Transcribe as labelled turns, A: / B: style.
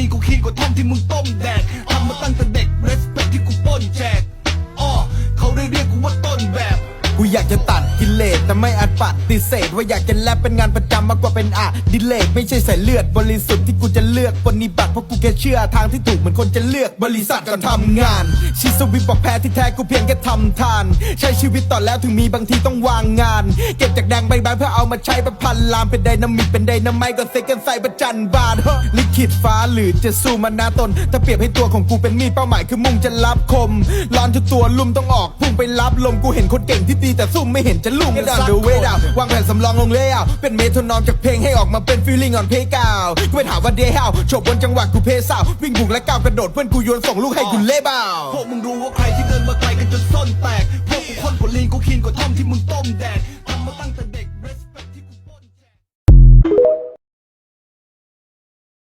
A: ลีกูขี้กว่าท่อมที่มึงต้มแดกทำมาตั้งแต่เด็ก respect ที่กูป้นแจกอ้อเขาได้เรียกกูว่าต้นแบบ
B: กูอยากจะตัดกิเลสแต่ไม่อาจปฏิเสธว่าอยากจะแลบเป็นงานประจำมากกว่าเป็นอะดิเลกไม่ใช่สายเลือดบริสุทธิ์ที่กูจะเลือกปฏิบัติเพราะกูแค่เชื่อทางที่ถูกเหมือนคนจะเลือกบริษัทก่อนทำงานชีสวิปบอกแพ้ที่แท้กูเพียงแค่ทำทาน ใช้ชีวิตต่อแล้วถึงมีบางทีต้องวางงาน เก็บจากแดงใบใบเพื่อเอามาใช้ประพันลามเป็นไดนามิกเป็นไดนาไมต์ก็เซกันใส่ประจันบานเฮลิขิตฟ้าหรือจะสู้มันนาตน ถ้าเปรียบให้ตัวของกูเป็นมีดเป้าหมายคือมุ่งจะรับคมร้อนทุกตัวลุ่มต้องออกพุ่งไปรับลมกูเห็นคนเก่งที่ตีแต่สู้ไม่เห็นจะลุ่มดันเดเวดาวางแผนสำรองลงเลวเป็นเมโทรนอมจากเพลงให้ออกมาเป็นฟีลลิ่งออนเพกาวกูไปถามว่าเดฮาวโฉบบนจังหวะกูเพซาววิ่งบุกและก้าวกระโดดเพื่อนกูโยนส่งลูกให้กูเล่เบา
A: พวกมึงรู้ว่าใครที่เดินมาไกลกันจนส้นแตกพวกกูคนผลีนกูคีนกว่าท่อมที่มึงต้มแดก